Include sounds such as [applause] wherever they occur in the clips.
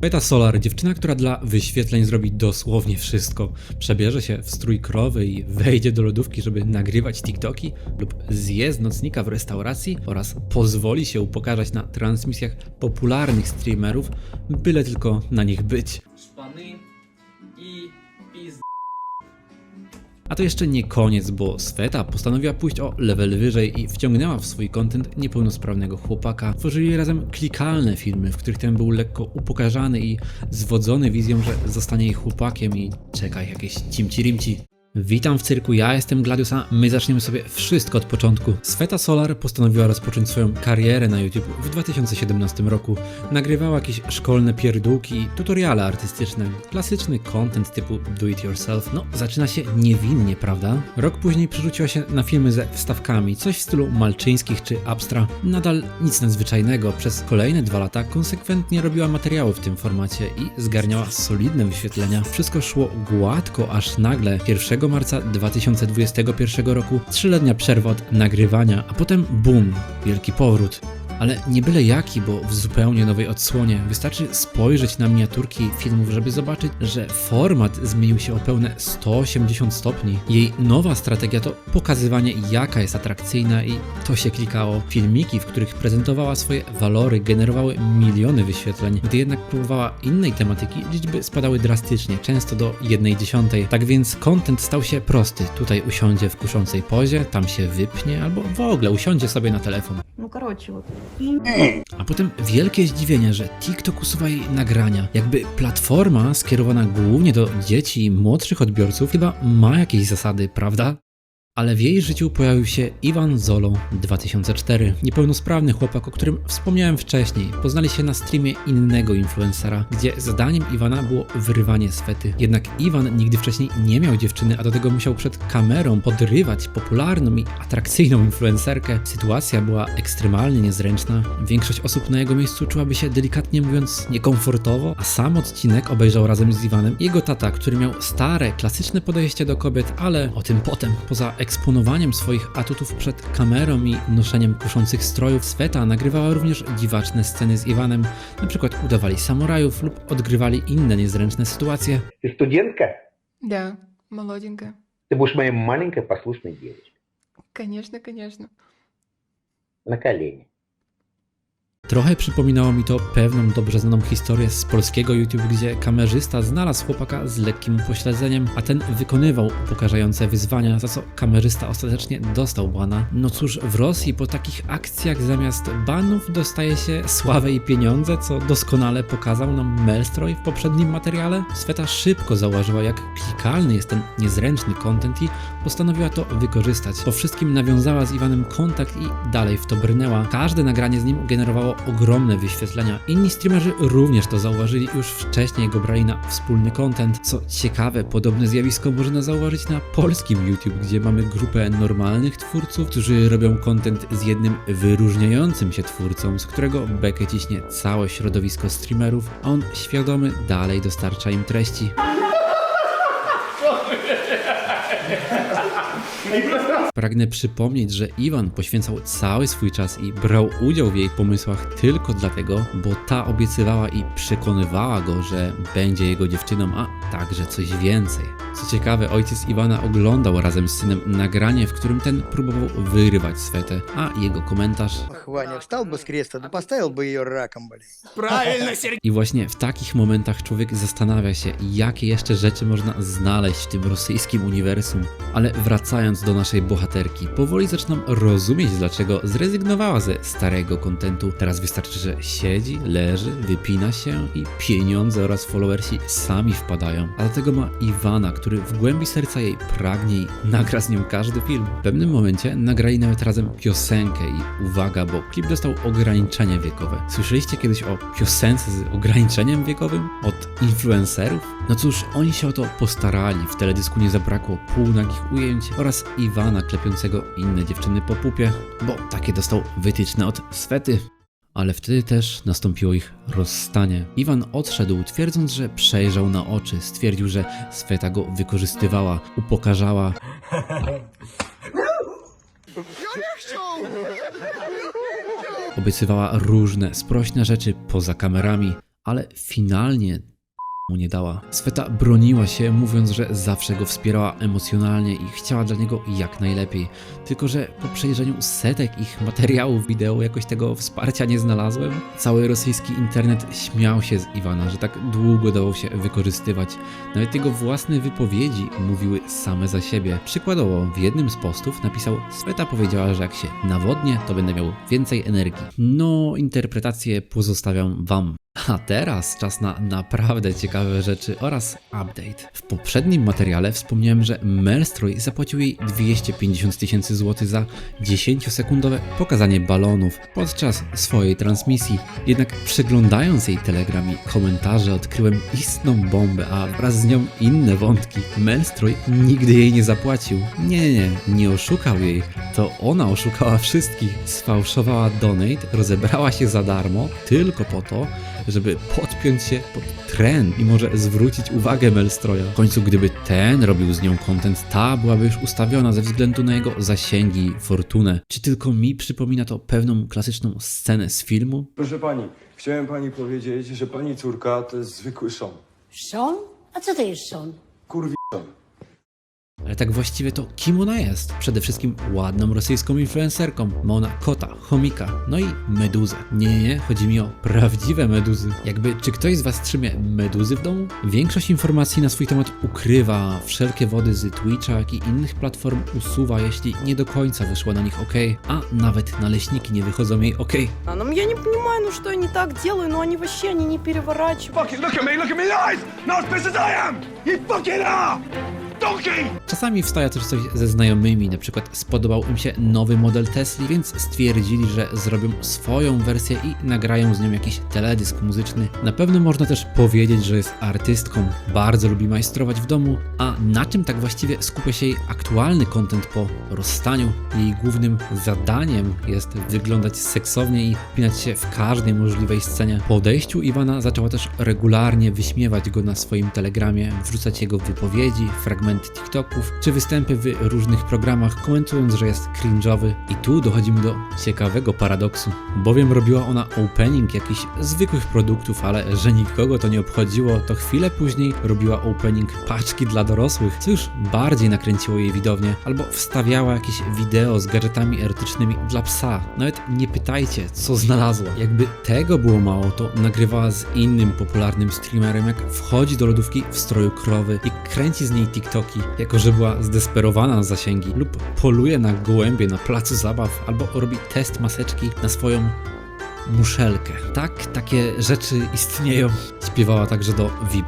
Beta Solar, dziewczyna, która dla wyświetleń zrobi dosłownie wszystko. Przebierze się w strój krowy i wejdzie do lodówki, żeby nagrywać TikToki lub zje z nocnika w restauracji oraz pozwoli się upokarzać na transmisjach popularnych streamerów, byle tylko na nich być. A to jeszcze nie koniec, bo Sveta postanowiła pójść o level wyżej i wciągnęła w swój content niepełnosprawnego chłopaka. Tworzyli razem klikalne filmy, w których ten był lekko upokarzany i zwodzony wizją, że zostanie jej chłopakiem i czeka jakieś cimci-rimci. Witam w cyrku, ja jestem Gladius, a my zaczniemy sobie wszystko od początku. Sveta Solar postanowiła rozpocząć swoją karierę na YouTube w 2017 roku. Nagrywała jakieś szkolne pierdółki i tutoriale artystyczne. Klasyczny content typu do it yourself. No, zaczyna się niewinnie, prawda? Rok później przerzuciła się na filmy ze wstawkami, coś w stylu malczyńskich czy abstra. Nadal nic nadzwyczajnego. Przez kolejne dwa lata konsekwentnie robiła materiały w tym formacie i zgarniała solidne wyświetlenia. Wszystko szło gładko, aż nagle 1 marca 2021 roku trzyletnia przerwa od nagrywania, a potem boom, wielki powrót Ale nie byle jaki, bo w zupełnie nowej odsłonie. Wystarczy spojrzeć na miniaturki filmów, żeby zobaczyć, że format zmienił się o pełne 180 stopni. Jej nowa strategia to pokazywanie, jaka jest atrakcyjna i to się klikało. Filmiki, w których prezentowała swoje walory, generowały miliony wyświetleń. Gdy jednak próbowała innej tematyki, liczby spadały drastycznie, często do 1,1. Tak więc content stał się prosty. Tutaj usiądzie w kuszącej pozie, tam się wypnie, albo w ogóle usiądzie sobie na telefon. Ну, короче, вот. a potem wielkie zdziwienie, że TikTok usuwa jej nagrania. Jakby platforma skierowana głównie do dzieci i młodszych odbiorców chyba ma jakieś zasady, prawda? Ale w jej życiu pojawił się Iwan Zolo 2004, niepełnosprawny chłopak, o którym wspomniałem wcześniej. Poznali się na streamie innego influencera, gdzie zadaniem Iwana było wyrywanie swety. Jednak Iwan nigdy wcześniej nie miał dziewczyny, a do tego musiał przed kamerą podrywać popularną i atrakcyjną influencerkę. Sytuacja była ekstremalnie niezręczna. Większość osób na jego miejscu czułaby się delikatnie mówiąc niekomfortowo, a sam odcinek obejrzał razem z Iwanem jego tata, który miał stare, klasyczne podejście do kobiet, ale o tym potem. Poza eksponowaniem swoich atutów przed kamerą i noszeniem kuszących strojów, Sveta nagrywała również dziwaczne sceny z Iwanem, na przykład udawali samurajów lub odgrywali inne niezręczne sytuacje. Ты студентка? Да, молоденькая. Ты будешь моей маленькой послушной девочкой. Конечно, конечно. На колени. Trochę przypominało mi to pewną dobrze znaną historię z polskiego YouTube, gdzie kamerzysta znalazł chłopaka z lekkim upośledzeniem, a ten wykonywał upokarzające wyzwania, za co kamerzysta ostatecznie dostał bana. No cóż, w Rosji po takich akcjach zamiast banów dostaje się sławę i pieniądze, co doskonale pokazał nam Melstroj w poprzednim materiale. Sweta szybko zauważyła, jak klikalny jest ten niezręczny content i postanowiła to wykorzystać. Po wszystkim nawiązała z Iwanem kontakt i dalej w to brnęła. Każde nagranie z nim generowało ogromne wyświetlenia. Inni streamerzy również to zauważyli, już wcześniej go brali na wspólny content. Co ciekawe, podobne zjawisko można zauważyć na polskim YouTube, gdzie mamy grupę normalnych twórców, którzy robią content z jednym wyróżniającym się twórcą, z którego bekę ciśnie całe środowisko streamerów, a on świadomy dalej dostarcza im treści. Pragnę przypomnieć, że Iwan poświęcał cały swój czas i brał udział w jej pomysłach tylko dlatego, bo ta obiecywała i przekonywała go, że będzie jego dziewczyną, a także coś więcej. Co ciekawe, ojciec Iwana oglądał razem z synem nagranie, w którym ten próbował wyrywać swetę, a jego komentarz Ах, Ваня, встал бы с креста, да поставил бы ее раком, блин. Правильно, Сергей! I właśnie w takich momentach człowiek zastanawia się, jakie jeszcze rzeczy można znaleźć w tym rosyjskim uniwersum. Ale wracając do naszej bohaterki, powoli zaczynam rozumieć, dlaczego zrezygnowała ze starego kontentu. Teraz wystarczy, że siedzi, leży, wypina się i pieniądze oraz followersi sami wpadają. A do tego ma Iwana, który w głębi serca jej pragnie i nagra z nią każdy film. W pewnym momencie nagrali nawet razem piosenkę i uwaga, bo klip dostał ograniczenie wiekowe. Słyszeliście kiedyś o piosence z ograniczeniem wiekowym? Od influencerów? No cóż, oni się o to postarali. W teledysku nie zabrakło półnagich ujęć oraz Iwana klepiącego inne dziewczyny po pupie, bo takie dostał wytyczne od Swety. Ale wtedy też nastąpiło ich rozstanie. Iwan odszedł, twierdząc, że przejrzał na oczy. Stwierdził, że Sweta go wykorzystywała, upokarzała. Obiecywała różne sprośne rzeczy poza kamerami, ale finalnie mu nie dała. Sweta broniła się, mówiąc, że zawsze go wspierała emocjonalnie i chciała dla niego jak najlepiej. Tylko, że po przejrzeniu setek ich materiałów wideo jakoś tego wsparcia nie znalazłem. Cały rosyjski internet śmiał się z Iwana, że tak długo dało się wykorzystywać. Nawet jego własne wypowiedzi mówiły same za siebie. Przykładowo, w jednym z postów napisał Sweta powiedziała, że jak się nawodnię, to będę miał więcej energii. No, interpretację pozostawiam wam. A teraz czas na naprawdę ciekawe rzeczy oraz update. W poprzednim materiale wspomniałem, że Melstroj zapłacił jej 250 tysięcy złotych za 10-sekundowe pokazanie balonów podczas swojej transmisji. Jednak przeglądając jej telegram i komentarze odkryłem istną bombę, a wraz z nią inne wątki. Melstroj nigdy jej nie zapłacił. Nie, nie, nie, nie oszukał jej. To ona oszukała wszystkich. Sfałszowała donate, rozebrała się za darmo tylko po to, żeby podpiąć się pod trend i może zwrócić uwagę Melstroja. W końcu, gdyby ten robił z nią content, ta byłaby już ustawiona ze względu na jego zasięgi i fortunę. Czy tylko mi przypomina to pewną klasyczną scenę z filmu? Proszę pani, chciałem pani powiedzieć, że pani córka to jest zwykły szon. Szon? A co to jest szon? Kurwi szon. Ale tak właściwie to kim ona jest? Przede wszystkim ładną rosyjską influencerką. Ma ona kota, chomika, no i meduzę. Nie, nie, nie, chodzi mi o prawdziwe meduzy. Jakby, czy ktoś z was trzymie meduzy w domu? Większość informacji na swój temat ukrywa, wszelkie wody z Twitcha, jak i innych platform usuwa, jeśli nie do końca wyszło na nich ok, a nawet naleśniki nie wychodzą jej ok. А, Ну, я не понимаю, ну что я не так делаю, но они вообще, они не переворачивают. Fucking look at me, look at me in the eyes! Not as pissed as I am! You fucking are! Czasami wstaje też coś ze znajomymi, na przykład spodobał im się nowy model Tesli, więc stwierdzili, że zrobią swoją wersję i nagrają z nią jakiś teledysk muzyczny. Na pewno można też powiedzieć, że jest artystką, bardzo lubi majstrować w domu, a na czym tak właściwie skupia się jej aktualny content po rozstaniu. Jej głównym zadaniem jest wyglądać seksownie i wpinać się w każdej możliwej scenie. Po odejściu Iwana zaczęła też regularnie wyśmiewać go na swoim telegramie, wrzucać jego wypowiedzi, fragmenty TikToków czy występy w różnych programach, komentując, że jest cringe'owy. I tu dochodzimy do ciekawego paradoksu, bowiem robiła ona opening jakichś zwykłych produktów, ale że nikogo to nie obchodziło, to chwilę później robiła opening paczki dla dorosłych, co już bardziej nakręciło jej widownię, albo wstawiała jakieś wideo z gadżetami erotycznymi dla psa. Nawet nie pytajcie, co znalazła. Jakby tego było mało, to nagrywała z innym popularnym streamerem, jak wchodzi do lodówki w stroju krowy i kręci z niej TikToki, jako że była zdesperowana na zasięgi, lub poluje na gołębie na placu zabaw, albo robi test maseczki na swoją muszelkę. Tak, takie rzeczy istnieją. Śpiewała także do VIP.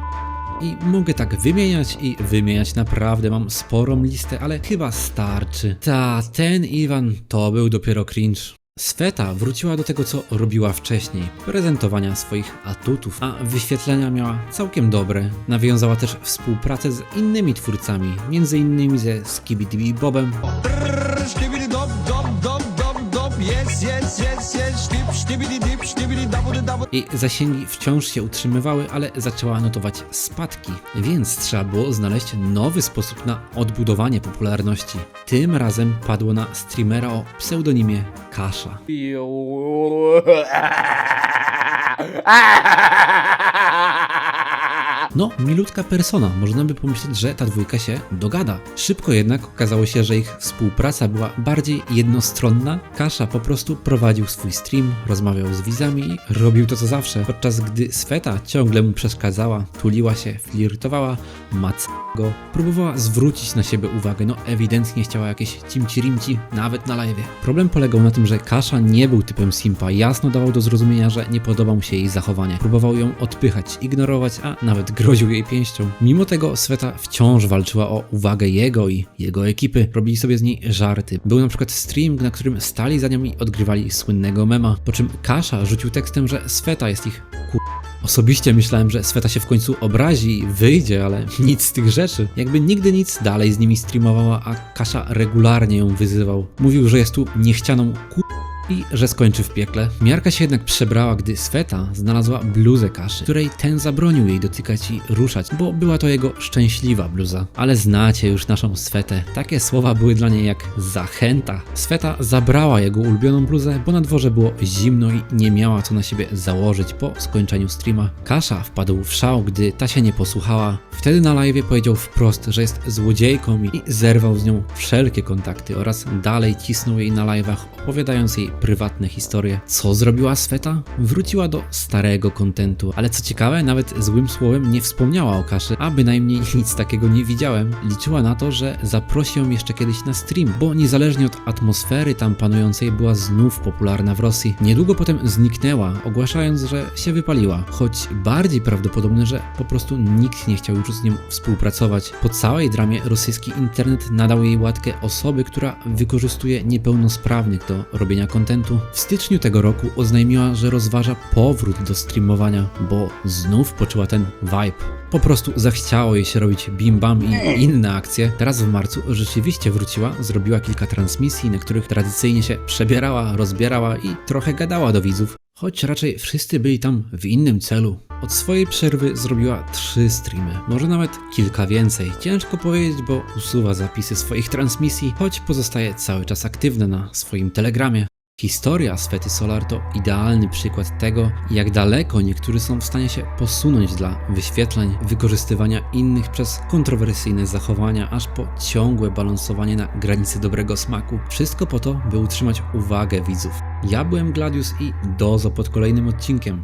I mogę tak wymieniać i wymieniać, naprawdę mam sporą listę, ale chyba starczy. Ta, ten Iwan to był dopiero cringe. Sweta wróciła do tego, co robiła wcześniej, prezentowania swoich atutów, a wyświetlenia miała całkiem dobre. Nawiązała też współpracę z innymi twórcami, innymi ze Skibidi Bobem, Jej zasięgi wciąż się utrzymywały, ale zaczęła notować spadki, więc trzeba było znaleźć nowy sposób na odbudowanie popularności. Tym razem padło na streamera o pseudonimie Kasza. [laughs] No, milutka persona, można by pomyśleć, że ta dwójka się dogada. Szybko jednak okazało się, że ich współpraca była bardziej jednostronna. Kasza po prostu prowadził swój stream, rozmawiał z widzami i robił to co zawsze, podczas gdy Sweta ciągle mu przeszkadzała, tuliła się, flirtowała, mac go, próbowała zwrócić na siebie uwagę, no ewidentnie chciała jakieś cimci-rimci, nawet na live. Problem polegał na tym, że Kasza nie był typem simpa, jasno dawał do zrozumienia, że nie podoba mu się jej zachowanie. Próbował ją odpychać, ignorować, a nawet groził jej pięścią. Mimo tego Sweta wciąż walczyła o uwagę jego i jego ekipy. Robili sobie z niej żarty. Był na przykład stream, na którym stali za nią i odgrywali słynnego mema, po czym Kasza rzucił tekstem, że Sweta jest ich ku... Osobiście myślałem, że Sweta się w końcu obrazi i wyjdzie, ale [laughs] nic z tych rzeczy. Jakby nigdy nic dalej z nimi streamowała, a Kasza regularnie ją wyzywał. Mówił, że jest tu niechcianą ku i że skończy w piekle. Miarka się jednak przebrała, gdy Sweta znalazła bluzę kaszy, której ten zabronił jej dotykać i ruszać, bo była to jego szczęśliwa bluza. Ale znacie już naszą Swetę. Takie słowa były dla niej jak zachęta. Sweta zabrała jego ulubioną bluzę, bo na dworze było zimno i nie miała co na siebie założyć po skończeniu streama. Kasza wpadł w szał, gdy ta się nie posłuchała. Wtedy na live powiedział wprost, że jest złodziejką i zerwał z nią wszelkie kontakty oraz dalej cisnął jej na live'ach, opowiadając jej prywatne historie. Co zrobiła Sweta? Wróciła do starego kontentu, ale co ciekawe, nawet złym słowem nie wspomniała o kaszy, a bynajmniej [laughs] nic takiego nie widziałem. Liczyła na to, że zaprosi ją jeszcze kiedyś na stream, bo niezależnie od atmosfery tam panującej była znów popularna w Rosji. Niedługo potem zniknęła, ogłaszając, że się wypaliła, choć bardziej prawdopodobne, że po prostu nikt nie chciał już z nią współpracować. Po całej dramie rosyjski internet nadał jej łatkę osoby, która wykorzystuje niepełnosprawnych do robienia kontentu. W styczniu tego roku oznajmiła, że rozważa powrót do streamowania, bo znów poczuła ten vibe. Po prostu zachciało jej się robić bim bam i inne akcje. Teraz w marcu rzeczywiście wróciła, zrobiła kilka transmisji, na których tradycyjnie się przebierała, rozbierała i trochę gadała do widzów. Choć raczej wszyscy byli tam w innym celu. Od swojej przerwy zrobiła trzy streamy, może nawet kilka więcej. Ciężko powiedzieć, bo usuwa zapisy swoich transmisji, choć pozostaje cały czas aktywna na swoim telegramie. Historia Swety Solar to idealny przykład tego, jak daleko niektórzy są w stanie się posunąć dla wyświetleń, wykorzystywania innych przez kontrowersyjne zachowania, aż po ciągłe balansowanie na granicy dobrego smaku. Wszystko po to, by utrzymać uwagę widzów. Ja byłem Gladius i dozo pod kolejnym odcinkiem.